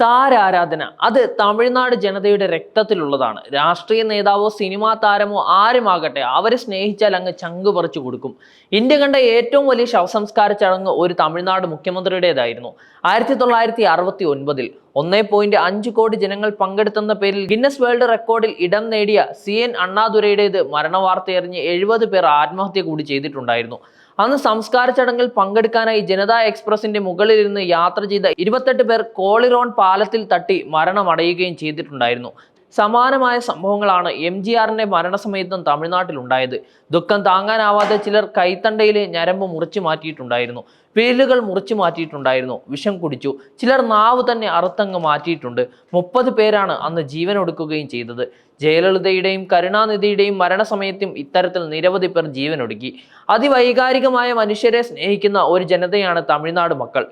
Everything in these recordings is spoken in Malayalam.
താരാരാധന. അത് തമിഴ്നാട് ജനതയുടെ രക്തത്തിലുള്ളതാണ്. രാഷ്ട്രീയ നേതാവോ സിനിമാ താരമോ ആരുമാകട്ടെ അവരെ സ്നേഹിച്ചാൽ അങ്ങ് ചങ്ക് പറിച്ചു കൊടുക്കും. ഇന്ത്യ കണ്ട ഏറ്റവും വലിയ ശവസംസ്കാര ചടങ്ങ് ഒരു തമിഴ്നാട് മുഖ്യമന്ത്രിയുടേതായിരുന്നു. ആയിരത്തി തൊള്ളായിരത്തി അറുപത്തി ഒൻപതിൽ ഒന്നേ പോയിന്റ് അഞ്ച് കോടി ജനങ്ങൾ പങ്കെടുത്തെന്ന പേരിൽ ഗിന്നസ് വേൾഡ് റെക്കോർഡിൽ ഇടം നേടിയ സി. എൻ. അണ്ണാദുരയുടേത് മരണവാർത്തയറിഞ്ഞ് എഴുപത് പേർ ആത്മഹത്യ കൂടി ചെയ്തിട്ടുണ്ടായിരുന്നു. അന്ന് സംസ്കാര ചടങ്ങിൽ പങ്കെടുക്കാനായി ജനതാ എക്സ്പ്രസിന്റെ മുകളിൽ നിന്ന് യാത്ര ചെയ്ത ഇരുപത്തെട്ട് പേർ കോളിറോൺ പാലത്തിൽ തട്ടി മരണമടയുകയും ചെയ്തിട്ടുണ്ടായിരുന്നു. സമാനമായ സംഭവങ്ങളാണ് എം ജി ആറിന്റെ മരണസമയത്തും തമിഴ്നാട്ടിലുണ്ടായത്. ദുഃഖം താങ്ങാനാവാതെ ചിലർ കൈത്തണ്ടയിലെ ഞരമ്പ് മുറിച്ചു മാറ്റിയിട്ടുണ്ടായിരുന്നു. പേലുകൾ മുറിച്ചു മാറ്റിയിട്ടുണ്ടായിരുന്നു. വിഷം കുടിച്ചു. ചിലർ നാവ് തന്നെ അറുത്തങ്ങ് മാറ്റിയിട്ടുണ്ട്. മുപ്പത് പേരാണ് അന്ന് ജീവൻ ഒടുക്കുകയും ചെയ്തത്. ജയലളിതയുടെയും കരുണാനിധിയുടെയും മരണസമയത്തും ഇത്തരത്തിൽ നിരവധി പേർ ജീവനൊടുക്കി. അതിവൈകാരികമായ മനുഷ്യരെ സ്നേഹിക്കുന്ന ഒരു ജനതയാണ് തമിഴ്നാട് മക്കൾ.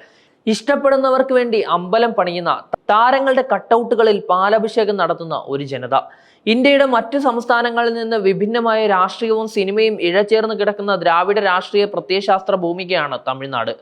ഇഷ്ടപ്പെടുന്നവർക്ക് വേണ്ടി അമ്പലം പണിയുന്ന താരങ്ങളുടെ കട്ടൗട്ടുകളിൽ പാലഭിഷേകം നടത്തുന്ന ഒരു ജനത. ഇന്ത്യയുടെ മറ്റു സംസ്ഥാനങ്ങളിൽ നിന്ന് വിഭിന്നമായ രാഷ്ട്രീയവും സിനിമയും ഇഴചേർന്ന് കിടക്കുന്ന ദ്രാവിഡ രാഷ്ട്രീയ പ്രത്യയശാസ്ത്ര ഭൂമികയാണ് തമിഴ്നാട്.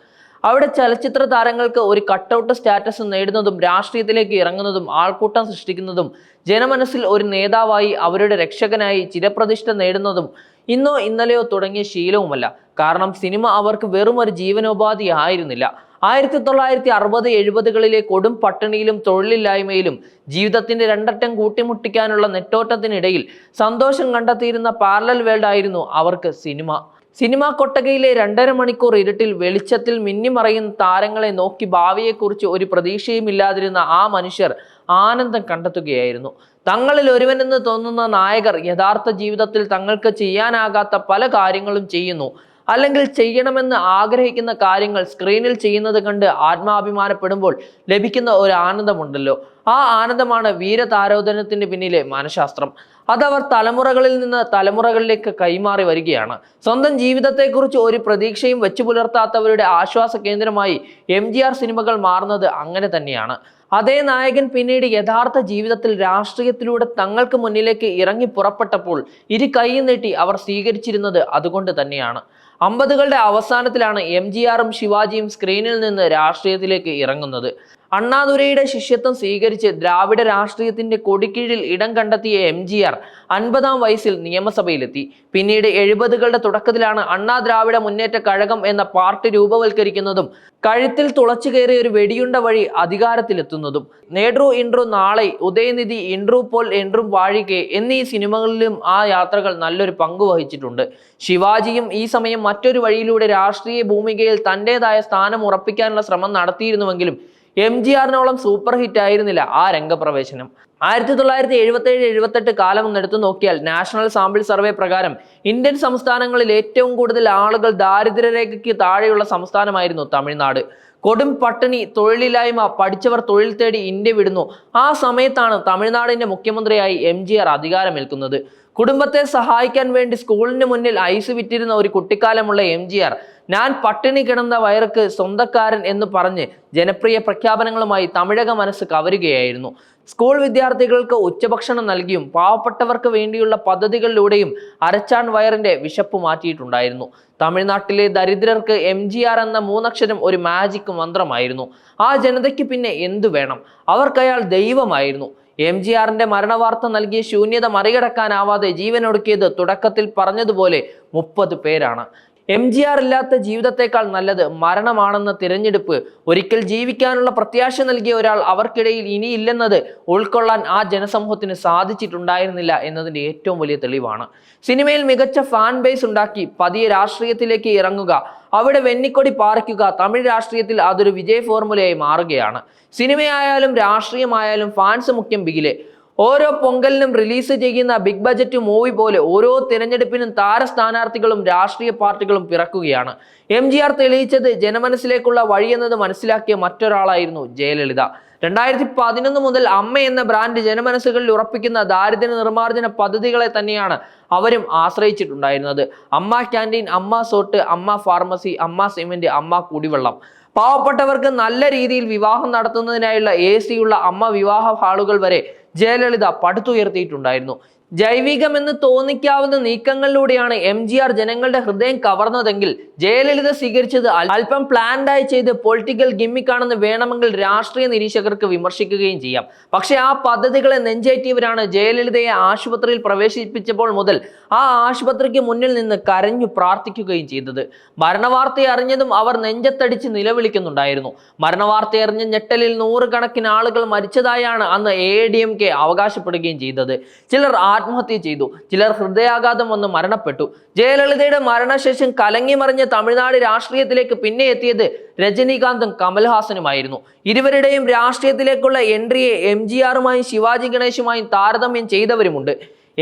അവിടെ ചലച്ചിത്ര താരങ്ങൾക്ക് ഒരു കട്ടൗട്ട് സ്റ്റാറ്റസ് നേടുന്നതും രാഷ്ട്രീയത്തിലേക്ക് ഇറങ്ങുന്നതും ആൾക്കൂട്ടം സൃഷ്ടിക്കുന്നതും ജനമനസ്സിൽ ഒരു നേതാവായി അവരുടെ രക്ഷകനായി ചിരപ്രതിഷ്ഠ നേടുന്നതും ഇന്നോ ഇന്നലെയോ തുടങ്ങിയ ശീലവുമല്ല. കാരണം സിനിമ അവർക്ക് വെറും ഒരു ജീവനോപാധി ആയിരുന്നില്ല ആയിരത്തി തൊള്ളായിരത്തി അറുപത് എഴുപതുകളിലെ കൊടും പട്ടിണിയിലും തൊഴിലില്ലായ്മയിലും ജീവിതത്തിന്റെ രണ്ടറ്റം കൂട്ടിമുട്ടിക്കാനുള്ള നെട്ടോട്ടത്തിനിടയിൽ സന്തോഷം കണ്ടെത്തിയിരുന്ന പാർലൽ വേൾഡ് ആയിരുന്നു അവർക്ക് സിനിമ. സിനിമാ കൊട്ടകയിലെ രണ്ടര മണിക്കൂർ ഇരുട്ടിൽ വെളിച്ചത്തിൽ മിന്നിമറയുന്ന താരങ്ങളെ നോക്കി ഭാവിയെക്കുറിച്ച് ഒരു പ്രതീക്ഷയുമില്ലാതിരുന്ന ആ മനുഷ്യർ ആനന്ദം കണ്ടെത്തുകയായിരുന്നു. തങ്ങളിൽ ഒരുവനെന്ന് തോന്നുന്ന നായകർ യഥാർത്ഥ ജീവിതത്തിൽ തങ്ങൾക്ക് ചെയ്യാനാകാത്ത പല കാര്യങ്ങളും ചെയ്യുന്നു. അല്ലെങ്കിൽ ചെയ്യണമെന്ന് ആഗ്രഹിക്കുന്ന കാര്യങ്ങൾ സ്ക്രീനിൽ ചെയ്യുന്നത് കണ്ട് ആത്മാഭിമാനപ്പെടുമ്പോൾ ലഭിക്കുന്ന ഒരു ആനന്ദമുണ്ടല്ലോ. ആ ആനന്ദമാണ് വീരതാരോധനത്തിന് പിന്നിലെ മനഃശാസ്ത്രം. അതവർ തലമുറകളിൽ നിന്ന് തലമുറകളിലേക്ക് കൈമാറി വരികയാണ്. സ്വന്തം ജീവിതത്തെക്കുറിച്ച് ഒരു പ്രതീക്ഷയും വെച്ചു പുലർത്താത്തവരുടെ ആശ്വാസ കേന്ദ്രമായി എം ജി ആർ സിനിമകൾ മാറുന്നത് അങ്ങനെ തന്നെയാണ്. അതേ നായകൻ പിന്നീട് യഥാർത്ഥ ജീവിതത്തിൽ രാഷ്ട്രീയത്തിലൂടെ തങ്ങൾക്ക് മുന്നിലേക്ക് ഇറങ്ങി പുറപ്പെട്ടപ്പോൾ ഇരു കൈയും നീട്ടി അവർ സ്വീകരിച്ചിരുന്നത് അതുകൊണ്ട് തന്നെയാണ്. അമ്പതുകളുടെ അവസാനത്തിലാണ് എം ജി ആറും ശിവാജിയും സ്ക്രീനിൽ നിന്ന് രാഷ്ട്രീയത്തിലേക്ക് ഇറങ്ങുന്നത്. അണ്ണാദുരൈയുടെ ശിഷ്യത്വം സ്വീകരിച്ച് ദ്രാവിഡ രാഷ്ട്രീയത്തിന്റെ കൊടിക്കീഴിൽ ഇടം കണ്ടെത്തിയ എം ജി ആർ അൻപതാം വയസ്സിൽ നിയമസഭയിലെത്തി. പിന്നീട് എഴുപതുകളുടെ തുടക്കത്തിലാണ് അണ്ണാ ദ്രാവിഡ മുന്നേറ്റ കഴകം എന്ന പാർട്ടി രൂപവൽക്കരിക്കുന്നതും കഴുത്തിൽ തുളച്ചു കയറിയ ഒരു വെടിയുണ്ട വഴി അധികാരത്തിലെത്തുന്നതും. നേഡ്രു ഇൻട്രു നാളെ ഉദയനിധി ഇൻട്രു പോൽ എൻട്രും വാഴികെ എന്നീ സിനിമകളിലും ആ യാത്രകൾ നല്ലൊരു പങ്ക് വഹിച്ചിട്ടുണ്ട്. ശിവാജിയും ഈ സമയം മറ്റൊരു വഴിയിലൂടെ രാഷ്ട്രീയ ഭൂമികയിൽ തന്റെതായ സ്ഥാനം ഉറപ്പിക്കാനുള്ള ശ്രമം നടത്തിയിരുന്നുവെങ്കിലും എം ജി ആറിനോളം സൂപ്പർ ഹിറ്റ് ആയിരുന്നില്ല ആ രംഗപ്രവേശനം. ആയിരത്തി തൊള്ളായിരത്തി എഴുപത്തി ഏഴ് എഴുപത്തെട്ട് കാലം എന്നെടുത്തു നോക്കിയാൽ നാഷണൽ സാമ്പിൾ സർവേ പ്രകാരം ഇന്ത്യൻ സംസ്ഥാനങ്ങളിൽ ഏറ്റവും കൂടുതൽ ആളുകൾ ദാരിദ്ര്യരേഖയ്ക്ക് താഴെയുള്ള സംസ്ഥാനമായിരുന്നു തമിഴ്നാട്. കൊടും പട്ടിണി തൊഴിലില്ലായ്മ പഠിച്ചവർ തൊഴിൽ തേടി ഇന്ത്യ വിടുന്നു. ആ സമയത്താണ് തമിഴ്നാടിന്റെ മുഖ്യമന്ത്രിയായി എം ജി ആർ അധികാരമേൽക്കുന്നത്. കുടുംബത്തെ സഹായിക്കാൻ വേണ്ടി സ്കൂളിന് മുന്നിൽ ഐസ് വിറ്റിരുന്ന ഒരു കുട്ടിക്കാലമുള്ള എം ജി ആർ ഞാൻ പട്ടിണി കിടന്ന വയർക്ക് സ്വന്തക്കാരൻ എന്ന് പറഞ്ഞ് ജനപ്രിയ പ്രഖ്യാപനങ്ങളുമായി തമിഴക മനസ്സ് കവരുകയായിരുന്നു. സ്കൂൾ വിദ്യാർത്ഥികൾക്ക് ഉച്ചഭക്ഷണം നൽകിയും പാവപ്പെട്ടവർക്ക് വേണ്ടിയുള്ള പദ്ധതികളിലൂടെയും അരച്ചാൻ വയറിന്റെ വിശപ്പ് മാറ്റിയിട്ടുണ്ടായിരുന്നു. തമിഴ്നാട്ടിലെ ദരിദ്രർക്ക് എം ജി ആർ എന്ന മൂന്നക്ഷരം ഒരു മാജിക് മന്ത്രമായിരുന്നു. ആ ജനതയ്ക്ക് പിന്നെ എന്തു വേണം? അവർക്കയാൾ ദൈവമായിരുന്നു. എം ജി ആറിന്റെ മരണവാർത്ത നൽകിയ ശൂന്യത മറികടക്കാനാവാതെ ജീവനൊടുക്കിയത് തുടക്കത്തിൽ പറഞ്ഞതുപോലെ മുപ്പത് പേരാണ്. എം ജി ആർ ഇല്ലാത്ത ജീവിതത്തെക്കാൾ നല്ലത് മരണമാണെന്ന തിരഞ്ഞെടുപ്പ്. ഒരിക്കൽ ജീവിക്കാനുള്ള പ്രത്യാശ നൽകിയ ഒരാൾ അവർക്കിടയിൽ ഇനിയില്ലെന്നത് ഉൾക്കൊള്ളാൻ ആ ജനസമൂഹത്തിന് സാധിച്ചിട്ടുണ്ടായിരുന്നില്ല എന്നതിന്റെ ഏറ്റവും വലിയ തെളിവാണ്. സിനിമയിൽ മികച്ച ഫാൻ ബേസ് ഉണ്ടാക്കി പതിയെ രാഷ്ട്രീയത്തിലേക്ക് ഇറങ്ങുക. അവിടെ വെന്നിക്കൊടി പാറിക്കുക തമിഴ് രാഷ്ട്രീയത്തിൽ അതൊരു വിജയ ഫോർമുലയായി മാറുകയാണ്. സിനിമയായാലും രാഷ്ട്രീയമായാലും ഫാൻസ് മുഖ്യം ബിഗിലെ. ഓരോ പൊങ്കലിനും റിലീസ് ചെയ്യുന്ന ബിഗ് ബജറ്റ് മൂവി പോലെ ഓരോ തിരഞ്ഞെടുപ്പിനും താരസ്ഥാനാർത്ഥികളും രാഷ്ട്രീയ പാർട്ടികളും പിറക്കുകയാണ്. എം ജി ആർ തെളിയിച്ചത് ജനമനസ്സിലേക്കുള്ള വഴിയെന്നത് മനസ്സിലാക്കിയ മറ്റൊരാളായിരുന്നു ജയലളിത. രണ്ടായിരത്തി പതിനൊന്ന് മുതൽ അമ്മ എന്ന ബ്രാൻഡ് ജനമനസ്സുകളിൽ ഉറപ്പിക്കുന്ന ദാരിദ്ര്യ നിർമ്മാർജന പദ്ധതികളെ തന്നെയാണ് അവരും ആശ്രയിച്ചിട്ടുണ്ടായിരുന്നത്. അമ്മ ക്യാന്റീൻ അമ്മ സോട്ട് അമ്മ ഫാർമസി അമ്മ സിമെന്റ് അമ്മ കുടിവെള്ളം. പാവപ്പെട്ടവർക്ക് നല്ല രീതിയിൽ വിവാഹം നടത്തുന്നതിനായുള്ള എ സിയുള്ള അമ്മ വിവാഹ ഹാളുകൾ വരെ ജയലളിത പടുത്തുയർത്തിയിട്ടുണ്ടായിരുന്നു. ജൈവികമെന്ന് തോന്നിക്കാവുന്ന നീക്കങ്ങളിലൂടെയാണ് എം ജി ആർ ജനങ്ങളുടെ ഹൃദയം കവർന്നതെങ്കിൽ ജയലളിത സ്വീകരിച്ചത് അല്പം പ്ലാൻഡായി ചെയ്ത് പൊളിറ്റിക്കൽ ഗിമ്മിക്കാണെന്ന് വേണമെങ്കിൽ രാഷ്ട്രീയ നിരീക്ഷകർക്ക് വിമർശിക്കുകയും ചെയ്യാം. പക്ഷേ ആ പദ്ധതികളെ നെഞ്ചേറ്റിയവരാണ് ജയലളിതയെ ആശുപത്രിയിൽ പ്രവേശിപ്പിച്ചപ്പോൾ മുതൽ ആ ആശുപത്രിക്ക് മുന്നിൽ നിന്ന് കരഞ്ഞു പ്രാർത്ഥിക്കുകയും ചെയ്തത്. മരണവാർത്ത അറിഞ്ഞതും അവർ നെഞ്ചത്തടിച്ച് നിലവിളിക്കുന്നുണ്ടായിരുന്നു. മരണവാർത്ത അറിഞ്ഞ ഞെട്ടലിൽ നൂറുകണക്കിന് ആളുകൾ മരിച്ചതായാണ് അന്ന് എ ഡി എം കെ അവകാശപ്പെടുകയും ചെയ്തത്. ചിലർ ആത്മഹത്യ ചെയ്തു. ചിലർ ഹൃദയാഘാതം വന്ന് മരണപ്പെട്ടു. ജയലളിതയുടെ മരണശേഷം കലങ്ങി മറിഞ്ഞ തമിഴ്നാട് രാഷ്ട്രീയത്തിലേക്ക് പിന്നെ എത്തിയത് രജനീകാന്തും കമൽഹാസനുമായിരുന്നു. ഇരുവരുടെയും രാഷ്ട്രീയത്തിലേക്കുള്ള എൻട്രിയെ എം ജി ആറുമായും ശിവാജി ഗണേശുമായും താരതമ്യം ചെയ്തവരുമുണ്ട്.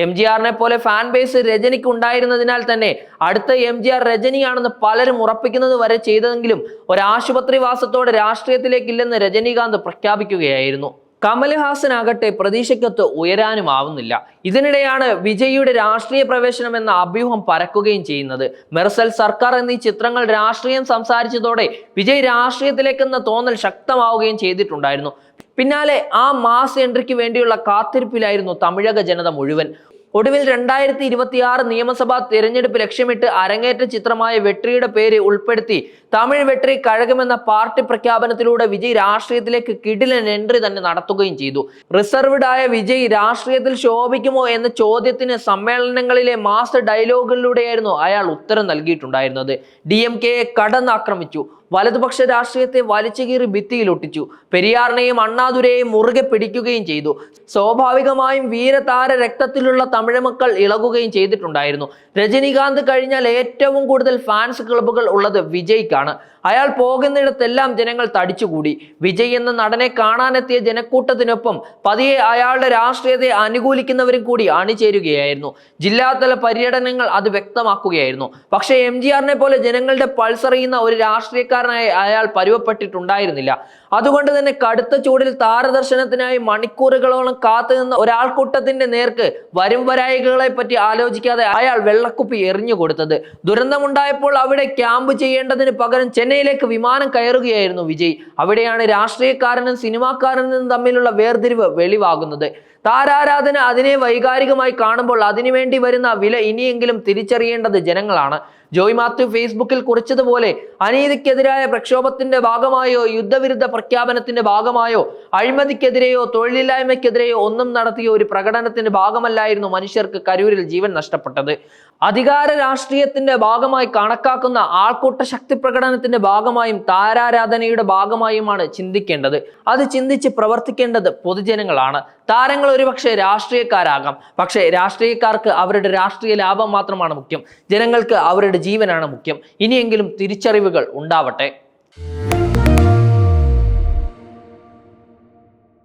എം ജി ആറിനെ പോലെ ഫാൻ ബേസ് രജനിക്ക് ഉണ്ടായിരുന്നതിനാൽ തന്നെ അടുത്ത എം ജി ആർ രജനിയാണെന്ന് പലരും ഉറപ്പിക്കുന്നത് വരെ ചെയ്തതെങ്കിലും ഒരു ആശുപത്രി വാസത്തോടെ രാഷ്ട്രീയത്തിലേക്കില്ലെന്ന് രജനീകാന്ത് പ്രഖ്യാപിക്കുകയായിരുന്നു. കമൽഹാസനാകട്ടെ പ്രതീക്ഷയ്ക്കൊത്ത് ഉയരാനും ആവുന്നില്ല ഇതിനിടെയാണ് വിജയിയുടെ രാഷ്ട്രീയ പ്രവേശനം എന്ന അഭ്യൂഹം പരക്കുകയും ചെയ്യുന്നത്. മെർസൽ സർക്കാർ എന്നീ ചിത്രങ്ങൾ രാഷ്ട്രീയം സംസാരിച്ചതോടെ വിജയ് രാഷ്ട്രീയത്തിലേക്കെന്ന തോന്നൽ ശക്തമാവുകയും ചെയ്തിട്ടുണ്ടായിരുന്നു. പിന്നാലെ ആ മാസ് എൻട്രിക്ക് വേണ്ടിയുള്ള കാത്തിരിപ്പിലായിരുന്നു തമിഴക ജനത മുഴുവൻ. ഒടുവിൽ രണ്ടായിരത്തി ഇരുപത്തിയാറ് നിയമസഭാ തിരഞ്ഞെടുപ്പ് ലക്ഷ്യമിട്ട് അരങ്ങേറ്റ ചിത്രമായ വെട്രിയുടെ പേര് ഉൾപ്പെടുത്തി തമിഴ് വെട്രി കഴകുമെന്ന പാർട്ടി പ്രഖ്യാപനത്തിലൂടെ വിജയ് രാഷ്ട്രീയത്തിലേക്ക് കിടിലൻ എൻട്രി തന്നെ നടത്തുകയും ചെയ്തു. റിസർവ്ഡ് ആയ വിജയ് രാഷ്ട്രീയത്തിൽ ശോഭിക്കുമോ എന്ന ചോദ്യത്തിന് സമ്മേളനങ്ങളിലെ മാസ് ഡയലോഗുകളിലൂടെയായിരുന്നു അയാൾ ഉത്തരം നൽകിയിട്ടുണ്ടായിരുന്നത്. D M കെയെ കടന്നാക്രമിച്ചു. വലതുപക്ഷ രാഷ്ട്രീയത്തെ വലിച്ചുകീറി ഭിത്തിയിലൊട്ടിച്ചു. പെരിയാറിനെയും അണ്ണാദുരെയും മുറുകെ പിടിക്കുകയും ചെയ്തു. സ്വാഭാവികമായും വീരതാര രക്തത്തിലുള്ള തമിഴ് മക്കൾ ഇളകുകയും ചെയ്തിട്ടുണ്ടായിരുന്നു. രജനീകാന്ത് കഴിഞ്ഞാൽ ഏറ്റവും കൂടുതൽ ഫാൻസ് ക്ലബുകൾ ഉള്ളത് വിജയ്ക്കാണ്. അയാൾ പോകുന്നിടത്തെല്ലാം ജനങ്ങൾ തടിച്ചുകൂടി. വിജയ് എന്ന നടനെ കാണാനെത്തിയ ജനക്കൂട്ടത്തിനൊപ്പം പതിയെ അയാളുടെ രാഷ്ട്രീയത്തെ അനുകൂലിക്കുന്നവരും കൂടി അണിചേരുകയായിരുന്നു. ജില്ലാതല പര്യടനങ്ങൾ അത് വ്യക്തമാക്കുകയായിരുന്നു. പക്ഷേ എം ജി ആറിനെ പോലെ ജനങ്ങളുടെ പൾസറിയുന്ന ഒരു രാഷ്ട്രീയക്കാരനായി അയാൾ പരുവപ്പെട്ടിട്ടുണ്ടായിരുന്നില്ല. അതുകൊണ്ട് തന്നെ കടുത്ത ചൂടിൽ താരദർശനത്തിനായി മണിക്കൂറുകളോളം കാത്തുനിന്ന ഒരാൾക്കൂട്ടത്തിന്റെ നേർക്ക് വരും വരായികളെ പറ്റി ആലോചിക്കാതെ അയാൾ വെള്ളക്കുപ്പി എറിഞ്ഞു കൊടുത്തത്. ദുരന്തമുണ്ടായപ്പോൾ അവിടെ ക്യാമ്പ് ചെയ്യേണ്ടതിന് പകരം ചെന്നൈയിലേക്ക് വിമാനം കയറുകയായിരുന്നു വിജയ്. അവിടെയാണ് രാഷ്ട്രീയക്കാരനും സിനിമാക്കാരനും തമ്മിലുള്ള വേർതിരിവ് വെളിവാകുന്നത്. താരാരാധന അതിനെ വൈകാരികമായി കാണുമ്പോൾ അതിനുവേണ്ടി വരുന്ന വില ഇനിയെങ്കിലും തിരിച്ചറിയേണ്ടത് ജനങ്ങളാണ്. ജോയ് മാത്യു ഫേസ്ബുക്കിൽ കുറിച്ചതുപോലെ അനീതിക്കെതിരായ പ്രക്ഷോഭത്തിന്റെ ഭാഗമായോ യുദ്ധവിരുദ്ധ പ്രഖ്യാപനത്തിന്റെ ഭാഗമായോ അഴിമതിക്കെതിരെയോ തൊഴിലില്ലായ്മയ്ക്കെതിരെയോ ഒന്നും നടത്തിയ ഒരു പ്രകടനത്തിന്റെ ഭാഗമല്ലായിരുന്നു മനുഷ്യർക്ക് കരൂരിൽ ജീവൻ നഷ്ടപ്പെട്ടത്. അധികാര രാഷ്ട്രീയത്തിന്റെ ഭാഗമായി കണക്കാക്കുന്ന ആൾക്കൂട്ട ശക്തി പ്രകടനത്തിന്റെ ഭാഗമായും താരാരാധനയുടെ ഭാഗമായുമാണ് ചിന്തിക്കേണ്ടത്. അത് ചിന്തിച്ച് പ്രവർത്തിക്കേണ്ടത് പൊതുജനങ്ങളാണ്. താരങ്ങൾ ഒരുപക്ഷെ രാഷ്ട്രീയക്കാരാകാം. പക്ഷേ രാഷ്ട്രീയക്കാർക്ക് അവരുടെ രാഷ്ട്രീയ ലാഭം മാത്രമാണ് മുഖ്യം. ജനങ്ങൾക്ക് അവരുടെ ജീവനാണ് മുഖ്യം. ഇനിയെങ്കിലും തിരിച്ചറിവുകൾ ഉണ്ടാവട്ടെ.